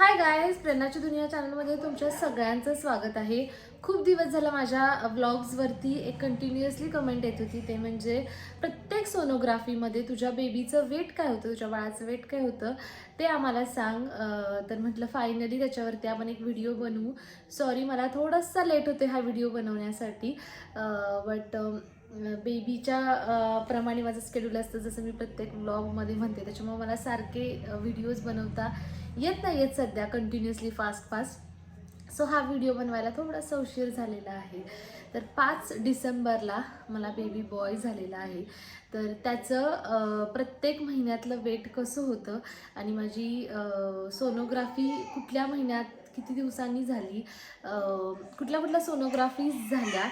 Hi guys प्रेरणाची दुनिया चॅनलमध्ये तुमच्या सगळ्यांचं स्वागत आहे. खूप दिवस झाला माझ्या व्लॉग्सवरती एक कंटिन्युअसली कमेंट येत होती. ते म्हणजे प्रत्येक सोनोग्राफीमध्ये तुझ्या बेबीचं वेट काय होतं तुझ्या बाळाचं वेट काय होतं ते आम्हाला सांग. तर म्हटलं फायनली त्याच्यावरती आपण एक व्हिडिओ बनवू. सॉरी मला थोडासा लेट होते हा व्हिडिओ बनवण्यासाठी. बट बेबीच्या प्रमाणे माझं स्केड्यूल असतं. जसं मी प्रत्येक ब्लॉगमध्ये म्हणते त्याच्यामुळे मला सारखे व्हिडिओज बनवता येत नाही येत सध्या कंटिन्युअसली फास्ट फास्ट सो हा व्हिडिओ बनवायला थोडासा उशीर झालेला आहे. तर पाच डिसेंबरला मला बेबी बॉय झालेला आहे. तर त्याचं प्रत्येक महिन्यातलं वेट कसं होतं आणि माझी सोनोग्राफी कुठल्या महिन्यात किती दिवसांनी झाली कुठल्या कुठल्या सोनोग्राफीज झाल्या.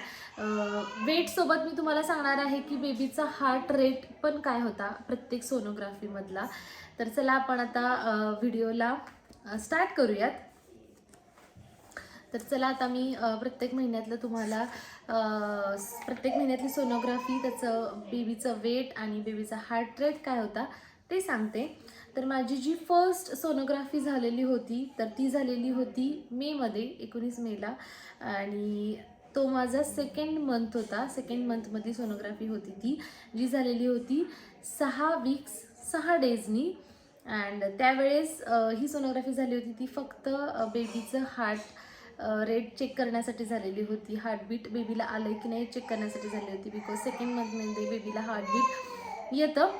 वेटसोबत मी तुम्हाला सांगणार आहे की बेबीचा हार्ट रेट पण काय होता प्रत्येक सोनोग्राफीमधला तर चला आपण आता व्हिडिओला स्टार्ट करूयात. तर चला आता मी प्रत्येक महिन्यातलं तुम्हाला प्रत्येक महिन्यातली सोनोग्राफी त्याचं बेबीचं वेट आणि बेबीचा हार्ट रेट काय होता ते सांगते. तर माझी जी फर्स्ट सोनोग्राफी झालेली होती तर ती झालेली होती मेमध्ये एकोणीस मेला आणि तो माझा सेकंड मंथ होता. सेकंड मंथमध्ये सोनोग्राफी होती ती जी झालेली होती सहा वीक्स सहा डेजनी अँड त्यावेळेस ही सोनोग्राफी झाली होती ती फक्त बेबीचं हार्ट रेट चेक करण्यासाठी झालेली होती. हार्टबीट बेबीला आलं की नाही चेक करण्यासाठी झाली होती. बिकॉज सेकंड मंथमध्ये बेबीला हार्टबीट येतं.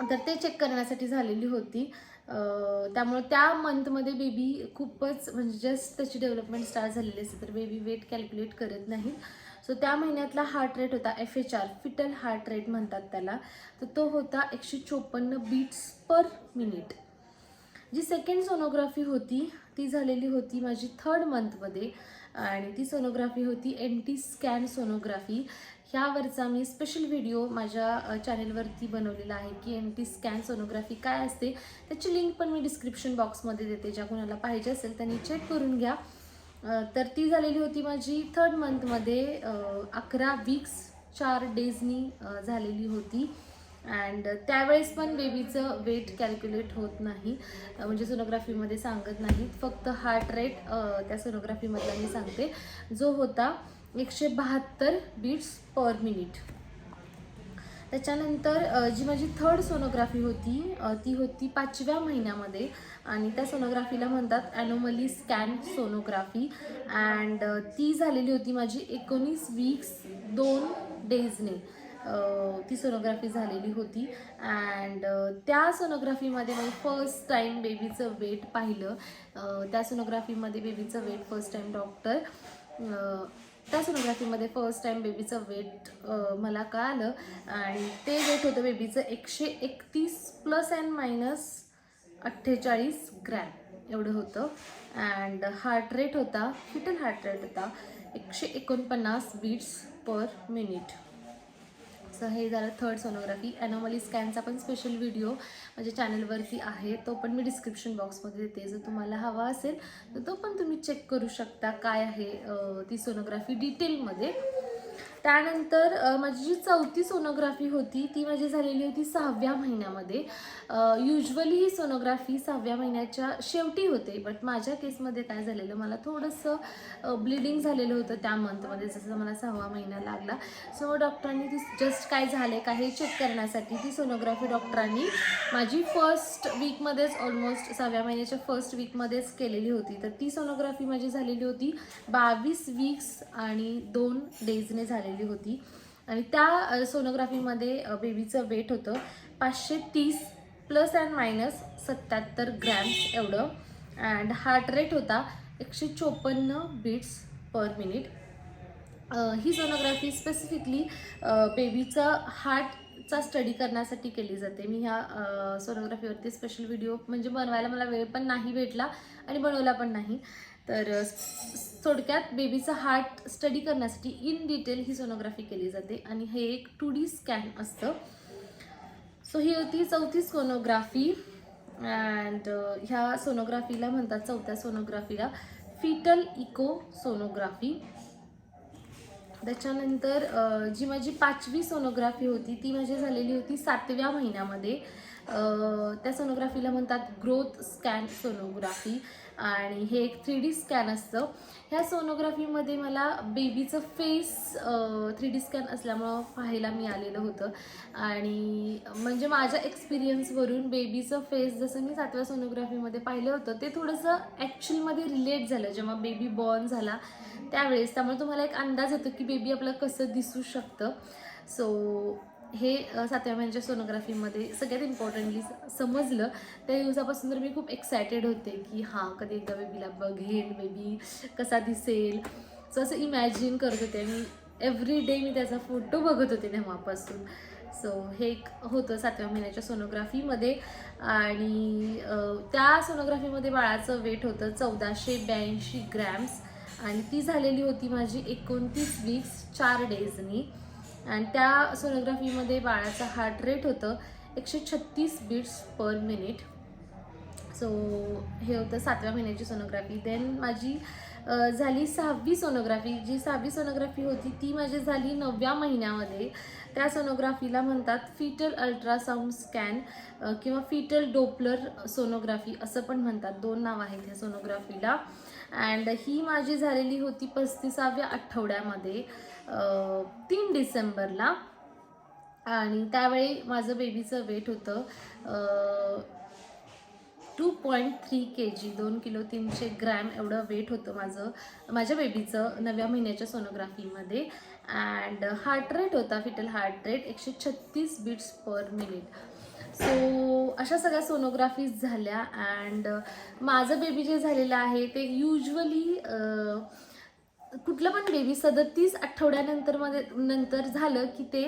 तर ते चेक करण्यासाठी झालेली होती. त्यामुळे त्या मंथमध्ये बेबी खूपच म्हणजे जस्ट त्याची डेव्हलपमेंट स्टार्ट झालेली असते. तर बेबी वेट कॅल्क्युलेट करत नाही. सो त्या महिन्यातला हार्ट रेट होता F H R fetal heart rate म्हणतात त्याला. तर तो होता एकशे चोपन्न बीट्स पर मिनिट जी सेकंड सोनोग्राफी होती ती झालेली होती माझी थर्ड मंथमध्ये आणि ती सोनोग्राफी होती एन टी स्कॅन सोनोग्राफी ह्यावरचा मी स्पेशल व्हिडिओ माझ्या चॅनेलवरती बनवलेला आहे की एन टी स्कॅन सोनोग्राफी काय असते त्याची लिंक पण मी डिस्क्रिप्शन बॉक्समध्ये देते. ज्या कोणाला पाहिजे असेल त्यांनी चेक करून घ्या. तर ती झालेली होती माझी थर्ड मंथमध्ये अकरा वीक्स चार डेजनी झालेली होती. अँड त्यावेळेस पण बेबीचं वेट कॅल्क्युलेट होत नाही. म्हणजे सोनोग्राफीमध्ये सांगत नाहीत. फक्त हार्ट रेट त्या सोनोग्राफीमधला मी सांगते. जो होता एकशे बहात्तर बीट्स पर मिनिट त्याच्यानंतर जी माझी थर्ड सोनोग्राफी होती ती होती पाचव्या महिन्यामध्ये. आणि त्या सोनोग्राफीला म्हणतात ॲनोमली स्कॅन सोनोग्राफी अँड ती झालेली होती माझी एकोणीस वीक्स दोन डेजने ती सोनोग्राफी झालेली होती. अँड त्या सोनोग्राफीमध्ये मी फर्स्ट टाईम बेबीचं वेट पाहिलं. त्या सोनोग्राफीमध्ये बेबीचं वेट फर्स्ट टाईम डॉक्टर त्या सोनोग्राफीमध्ये फर्स्ट टाईम बेबीचं वेट मला कळालं आणि ते वेट होतं बेबीचं एकशे एकतीस प्लस अँड मायनस अठ्ठेचाळीस ग्रॅम एवढं होतं. अँड हार्ट रेट होता फिटल हार्ट रेट होता एकशे एकोणपन्नास बीट्स पर मिनिट सो हे झालं थर्ड सोनोग्राफी ॲनॉमली स्कॅनचा पण स्पेशल व्हिडिओ माझ्या चॅनलवरती आहे. तो पण मी डिस्क्रिप्शन बॉक्समध्ये देते. जर तुम्हाला हवा असेल तर तो पण तुम्ही चेक करू शकता. काय आहे ती सोनोग्राफी डिटेलमध्ये त्यानंतर माझी जी चौथी सोनोग्राफी होती ती माझी झालेली होती सहाव्या महिन्यामध्ये. युजली ही सोनोग्राफी सहाव्या महिन्याच्या शेवटी होते बट माझ्या केसमध्ये काय झालेलं मला थोडंसं ब्लिडिंग झालेलं होतं त्या मंथमध्ये जसं मला सहावा महिना लागला. सो डॉक्टरांनी ती जस्ट काय झाले का हे चेक करण्यासाठी ती सोनोग्राफी डॉक्टरांनी माझी फर्स्ट वीकमध्येच ऑलमोस्ट सहाव्या महिन्याच्या फर्स्ट वीकमध्येच केलेली होती. तर ती सोनोग्राफी माझी झालेली होती बावीस वीक्स आणि दोन डेजने झालेली होती. आणि त्या सोनोग्राफीमध्ये बेबीचं वेट होतं पाचशे तीस प्लस अँड मायनस सत्याहत्तर ग्रॅम्स एवढं. अँड हार्ट रेट होता एकशे चोपन्न बीट्स पर मिनिट ही सोनोग्राफी स्पेसिफिकली बेबीचं हार्टचा स्टडी करण्यासाठी केली जाते. मी ह्या सोनोग्राफीवरती स्पेशल व्हिडिओ म्हणजे बनवायला मला वेळ पण नाही भेटला आणि बनवला पण नाही. तर थोडक्यात बेबीचं हार्ट स्टडी करण्यासाठी इन डिटेल ही सोनोग्राफी केली जाते आणि हे एक टू डी स्कॅन असतं. सो ही होती चौथी सोनोग्राफी अँड ह्या सोनोग्राफीला म्हणतात चौथ्या सोनोग्राफीला फिटल इको सोनोग्राफी त्याच्यानंतर जी माझी पाचवी सोनोग्राफी होती ती माझी झालेली होती सातव्या महिन्यामध्ये. त्या सोनोग्राफीला म्हणतात ग्रोथ स्कॅन सोनोग्राफी आणि हे एक थ्री डी स्कॅन असतं. ह्या सोनोग्राफीमध्ये मला बेबीचं फेस थ्री डी स्कॅन असल्यामुळं पाहायला मिळालेलं होतं. आणि म्हणजे माझ्या एक्सपिरियन्सवरून बेबीचं फेस जसं मी सातव्या सोनोग्राफीमध्ये पाहिलं होतं ते थोडंसं ॲक्च्युअलमध्ये रिलेट झालं. जेव्हा बेबी बॉर्न झाला त्यावेळेस. त्यामुळे तुम्हाला एक अंदाज येतो की बेबी आपलं कसं दिसू शकतं. सो हे सातव्या महिन्याच्या सोनोग्राफीमध्ये सगळ्यात इम्पॉर्टंटली समजलं. त्या दिवसापासून तर मी खूप एक्सायटेड होते की हां कधी एकदा बेबीला बघेन बेबी कसा दिसेल. सो असं इमॅजिन करत होते आणि एव्हरी डे मी त्याचा फोटो बघत होते तेव्हापासून. सो हे एक होतं सातव्या महिन्याच्या सोनोग्राफीमध्ये आणि त्या सोनोग्राफीमध्ये बाळाचं वेट होतं चौदाशे ब्याऐंशी ग्रॅम्स आणि ती झालेली होती माझी एकोणतीस वीक्स चार डेजनी आणि त्या सोनोग्राफीमध्ये बाळाचं हार्ट रेट होतं एकशे छत्तीस बीट्स पर मिनिट सो हे होतं सातव्या महिन्याची सोनोग्राफी देन माझी झाली सहावी सोनोग्राफी जी सहावी सोनोग्राफी होती ती माझी झाली नवव्या महिन्यामध्ये. त्या सोनोग्राफीला म्हणतात फिटल अल्ट्रासाऊंड स्कॅन किंवा फिटल डोपलर सोनोग्राफी असं पण म्हणतात. दोन नाव आहेत ह्या सोनोग्राफीला अँड ही माझी झालेली होती पस्तीसाव्या आठवड्यामध्ये तीन डिसेंबरला. आणि त्यावेळी माझं बेबीचं वेट होतं two point three K G दोन किलो तीनशे ग्रॅम एवढं वेट होतं माझं माझ्या बेबीचं नव्या महिन्याच्या सोनोग्राफीमध्ये अँड हार्ट रेट होता फिटल हार्ट रेट एकशे छत्तीस बीट्स पर मिनिट सो अशा सगळ्या सोनोग्राफीज झाल्या. अँड माझं बेबी जे झालेलं आहे ते युजली कुठलं पण बेबी सदतीस आठवड्यानंतरमध्ये नंतर झालं की ते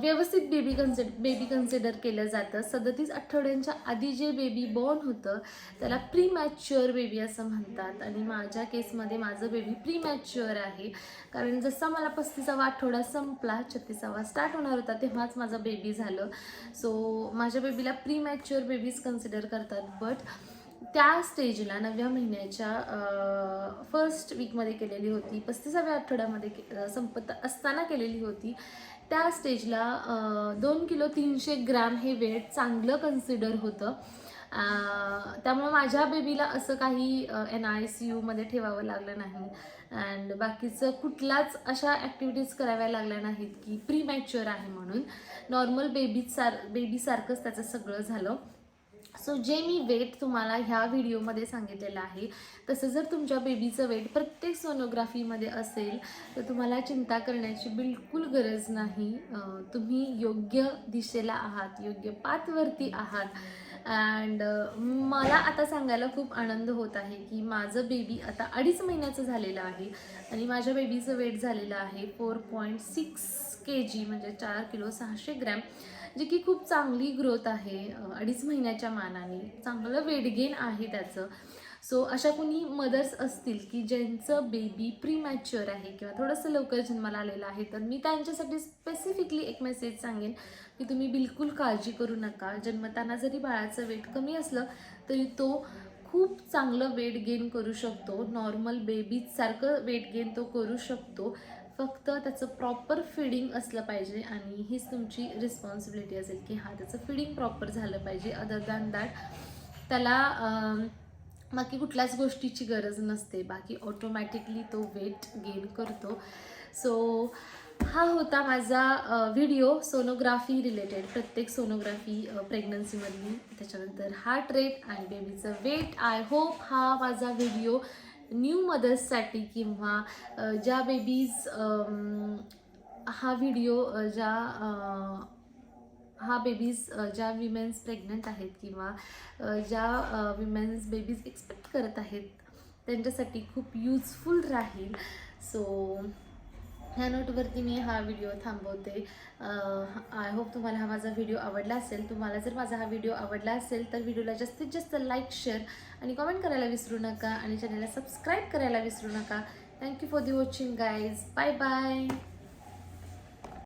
व्यवस्थित बेबी कन्सिड बेबी कन्सिडर केलं जातं. सदतीस आठवड्यांच्या आधी जे बेबी बॉर्न होतं त्याला प्री मॅच्युअर बेबी असं म्हणतात. आणि माझ्या केसमध्ये माझं बेबी प्री मॅच्युअर आहे. कारण जसा मला पस्तीसावा आठवडा संपला छत्तीसावा स्टार्ट होणार होता तेव्हाच माझं बेबी झालं. सो माझ्या बेबीला प्री मॅच्युअर बेबीज कन्सिडर करतात. बट त्या स्टेजला नवव्या महिन्याच्या फर्स्ट वीकमध्ये केलेली होती पस्तीसाव्या आठवड्यामध्ये के- संपत असताना केलेली होती. त्या स्टेजला दोन किलो तीनशे ग्रॅम हे वेट चांगलं कन्सिडर होतं. त्यामुळं माझ्या बेबीला असं काही एन आय सी यूमध्ये ठेवावं लागलं नाही. अँड बाकीचं कुठलाच अशा ॲक्टिव्हिटीज कराव्या लागल्या नाहीत की प्री मॅच्युअर आहे म्हणून. नॉर्मल बेबीसार बेबीसारखंच त्याचं सगळं झालं. सो जे मी वेट तुम्हाला ह्या व्हिडिओमध्ये सांगितलेलं आहे तसं जर तुमच्या बेबीचं वेट प्रत्येक सोनोग्राफीमध्ये असेल तर तुम्हाला चिंता करण्याची बिलकुल गरज नाही. तुम्ही योग्य दिशेला आहात योग्य पाथवरती आहात. अँड uh, मला आता सांगायला खूप आनंद होत आहे की माझं बेबी आता अडीच महिन्याचं झालेलं आहे आणि माझ्या बेबीचं वेट झालेलं आहे four point six K G म्हणजे चार किलो सहाशे ग्रॅम जे की खूप चांगली ग्रोथ आहे अडीच महिन्याच्या मानाने. चांगलं वेट गेन आहे त्याचं. सो अशा कोणी मदर्स असतील की ज्यांचं बेबी प्रीमॅच्युअर आहे किंवा थोडंसं लवकर जन्माला आलेलं आहे तर मी त्यांच्यासाठी स्पेसिफिकली एक मेसेज सांगेन की तुम्ही बिलकुल काळजी करू नका. जन्मताना जरी बाळाचं वेट कमी असलं तरी तो खूप चांगलं वेट गेन करू शकतो. नॉर्मल बेबीजसारखं वेट गेन तो करू शकतो. फक्त त्याचं प्रॉपर फिडिंग असलं पाहिजे आणि हीच तुमची रिस्पॉन्सिबिलिटी असेल की हां त्याचं फिडिंग प्रॉपर झालं पाहिजे. अदर दॅन दॅट त्याला बाकी कुठल्याच गोष्टीची गरज नसते. बाकी ऑटोमॅटिकली तो वेट गेन करतो. सो हा होता माझा व्हिडिओ सोनोग्राफी रिलेटेड प्रत्येक सोनोग्राफी प्रेग्नन्सीमधली त्याच्यानंतर हार्ट रेट आणि बेबीचं वेट आय होप हा माझा व्हिडिओ न्यू मदर्ससाठी किंवा ज्या बेबीज हा व्हिडिओ ज्या हा बेबीज ज्या विमेन्स प्रेग्नंट आहेत किंवा ज्या विमेन्स बेबीज एक्सपेक्ट करत आहेत त्यांच्यासाठी खूप यूजफुल राहील. सो ह्या नोटवरती मी हा व्हिडिओ थांबवते. आय होप तुम्हाला हा माझा व्हिडिओ आवडला असेल. तुम्हाला जर माझा हा व्हिडिओ आवडला असेल तर व्हिडिओला जास्तीत जास्त लाईक शेअर आणि कॉमेंट करायला विसरू नका आणि चॅनलला सबस्क्राईब करायला विसरू नका. Thank you for the watching guys bye bye